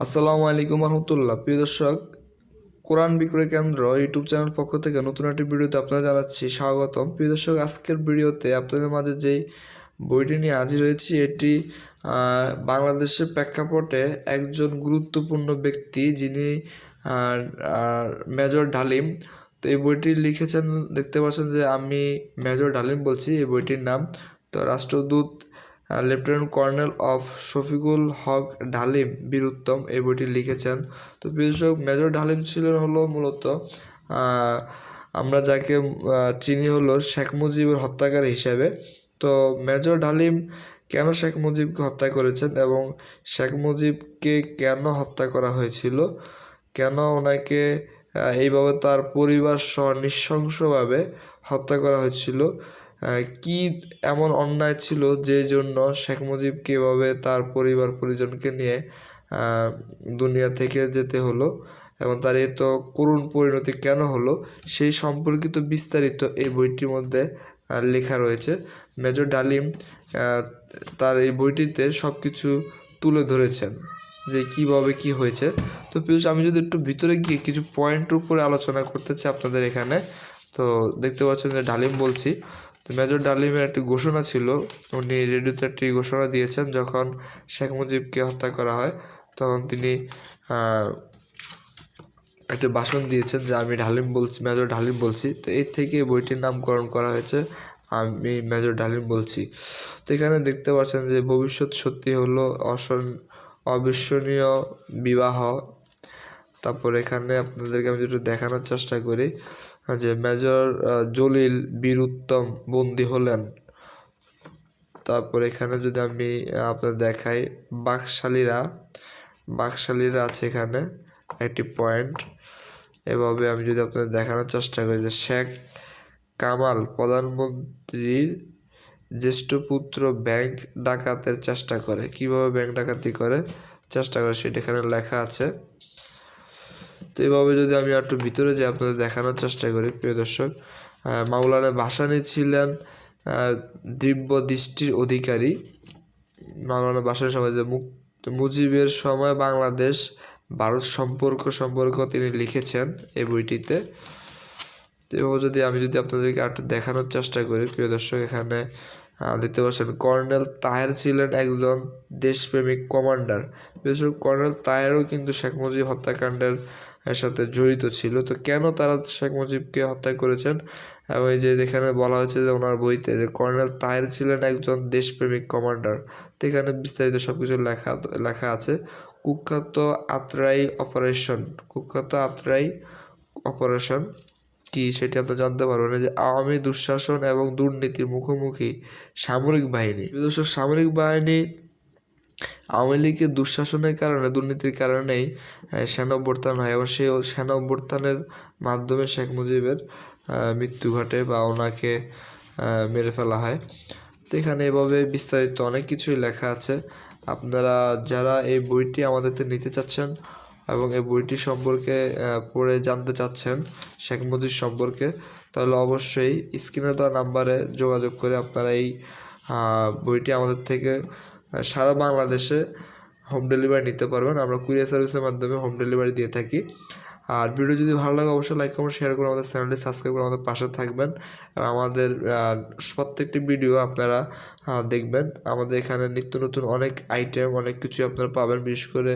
আসসালামু আলাইকুম রহমতুল্লাহ। প্রিয় দর্শক, কোরআন বিক্রয় কেন্দ্র ইউটিউব চ্যানেল পক্ষ থেকে নতুন একটি ভিডিওতে আপনাদের জানাচ্ছি স্বাগতম। প্রিয় দর্শক, আজকের ভিডিওতে আপনাদের মাঝে যেই বইটি নিয়ে হাজির হয়েছি, এটি বাংলাদেশের প্রেক্ষাপটে একজন গুরুত্বপূর্ণ ব্যক্তি যিনি মেজর ডালিম। তো এই বইটি লিখেছেন, দেখতে পাচ্ছেন যে আমি মেজর ডালিম বলছি, এই বইটির নাম তো রাষ্ট্রদূত লেফটেন্যান্ট কর্নেল অফ শফিকুল হক ডালিম বীরুত্তম এই বইটি লিখেছেন। তো বিশেষক মেজর ডালিম ছিলেন হলো মূলত আমরা যাকে চিনি হলো শেখ মুজিবের হত্যাকারী হিসেবে। তো মেজর ডালিম কেন শেখ মুজিবকে হত্যা করেছেন এবং শেখ মুজিবকে কেন হত্যা করা হয়েছিল? কেন ওনাকে এইভাবে তার পরিবার সহ নৃশংসভাবে হত্যা করা হয়েছিল? কি এমন অন্যায় ছিল যে জন্য শেখ মুজিব কীভাবে তার পরিবার পরিজনকে নিয়ে দুনিয়া থেকে যেতে হলো এবং তার এত করুণ পরিণতি কেন হলো সেই সম্পর্কিত বিস্তারিত এই বইটির মধ্যে লেখা রয়েছে। মেজর ডালিম তার এই বইটিতে সব কিছু তুলে ধরেছেন যে কীভাবে কি হয়েছে। তো পিউষ, আমি যদি একটু ভিতরে গিয়ে কিছু পয়েন্টের উপরে আলোচনা করতে চাই আপনাদের এখানে, তো দেখতে পাচ্ছেন যে ডালিম বলছি তো মেজর ডালিমের একটি ঘোষণা ছিল, উনি রেডিওতে একটি ঘোষণা দিয়েছেন যখন শেখ মুজিবকে হত্যা করা হয়, তখন তিনি একটি ভাষণ দিয়েছেন যে, আমি ঢালিম বলছি, মেজর ডালিম বলছি। তো এর থেকে বইটির নামকরণ করা হয়েছে, আমি মেজর ডালিম বলছি। তো এখানে দেখতে পাচ্ছেন যে, ভবিষ্যৎ সত্যি হলো অসন, অবিস্মরণীয় বিবাহ তারপর এখানে আপনাদেরকে আমি একটু দেখানোর চেষ্টা করি যে মেজর জলিল বীর উত্তম বন্দী হলেন। তারপর এখানে যদি আমি আহ, আপনাদের দেখাই বাকশালীরা বাকশালীরা আছে এখানে একটি পয়েন্ট। এভাবে আমি যদি আপনাদের দেখানোর চেষ্টা করি যে শেখ কামাল প্রধানমন্ত্রীর জ্যেষ্ঠ পুত্র ব্যাংক ডাকাতের চেষ্টা করে। কীভাবে ব্যাংক ডাকাতি করে? চেষ্টা করে সেটা এখানে লেখা আছে। তো এভাবে যদি আমি একটু ভিতরে যাই, আপনাদের দেখানোর চেষ্টা করি, প্রিয় দর্শক। মাওলানা ভাসানী ছিলেন দিব্য দৃষ্টির অধিকারী। মাওলানা ভাসানী যে মুক- মুজিবের সময় বাংলাদেশ ভারত সম্পর্ক সম্পর্ক তিনি লিখেছেন এই বইটিতে। তো এভাবে যদি আমি যদি আপনাদেরকে একটু দেখানোর চেষ্টা করি, প্রিয় দর্শক, এখানে দেখতে পাচ্ছেন, কর্নেল তাহের ছিলেন একজন দেশপ্রেমিক কমান্ডার। বিশেষ করে কর্নেল তাহেরও কিন্তু শেখ মুজিব হত্যাকাণ্ডের এর সাথে জড়িত ছিল। তো কেন তারা শেখ মুজিবকে হত্যা করেছেন? এবং এই যে এখানে বলা হয়েছে যে ওনার বইতে যে কর্নেল তাহের ছিলেন একজন দেশপ্রেমিক কমান্ডার। তো এখানে বিস্তারিত সব কিছু লেখা লেখা আছে। কুখ্যাত আত্রাই অপারেশন, কুখ্যাত আত্রাই অপারেশন কি সেটি আপনি জানতে পারবেন। যে আওয়ামী দুঃশাসন এবং দুর্নীতির মুখোমুখি সামরিক বাহিনী। দর্শক সামরিক বাহিনী আওয়ামী লীগের দুঃশাসনের কারণে, দুর্নীতির কারণেই সেনা অভ্যুত্থান হয় এবং সেই সেনা অভ্যর্থানের মাধ্যমে শেখ মুজিবের মৃত্যু ঘটে বা ওনাকে মেরে ফেলা হয়। তো এখানে এভাবে বিস্তারিত অনেক কিছুই লেখা আছে। আপনারা যারা এই বইটি আমাদের থেকে নিতে চাচ্ছেন এবং এই বইটি সম্পর্কে পড়ে জানতে চাচ্ছেন, শেখ মুজিব সম্পর্কে, তাহলে অবশ্যই স্ক্রিনে দেওয়া নাম্বারে যোগাযোগ করে আপনারা এই বইটি আমাদের থেকে সারা বাংলাদেশে হোম ডেলিভারি নিতে পারবেন। আমরা কুরিয়ার সার্ভিসের মাধ্যমে হোম ডেলিভারি দিয়ে থাকি। আর ভিডিও যদি ভালো লাগে, অবশ্যই লাইক কমেন্ট শেয়ার করে আমাদের চ্যানেলটি সাবস্ক্রাইব করে আমাদের পাশে থাকবেন। এবং আমাদের প্রত্যেকটি ভিডিও আপনারা দেখবেন। আমাদের এখানে নিত্য নতুন অনেক আইটেম অনেক কিছু আপনারা পাবেন। বিশেষ করে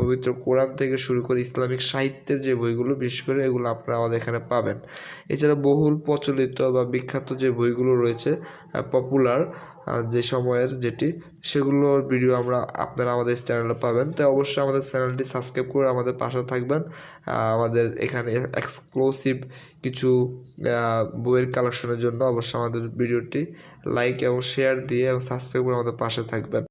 পবিত্র কোরআন থেকে শুরু করে ইসলামিক সাহিত্যের যে বইগুলো, বিশেষ করে এগুলো আপনারা আমাদের এখানে পাবেন। এছাড়া বহুল প্রচলিত বা বিখ্যাত যে বইগুলো রয়েছে পপুলার যে সময়ের যেটি, সেগুলোর ভিডিও আমরা আপনারা আমাদের চ্যানেলে পাবেন। তাই অবশ্যই আমাদের চ্যানেলটি সাবস্ক্রাইব করে আমাদের পাশে থাকবেন। আমাদের এখানে এক্সক্লুসিভ কিছু বইয়ের কালেকশনের জন্য অবশ্যই আমাদের ভিডিওটি লাইক এবং শেয়ার দিয়ে এবং সাবস্ক্রাইব করে আমাদের পাশে থাকবেন।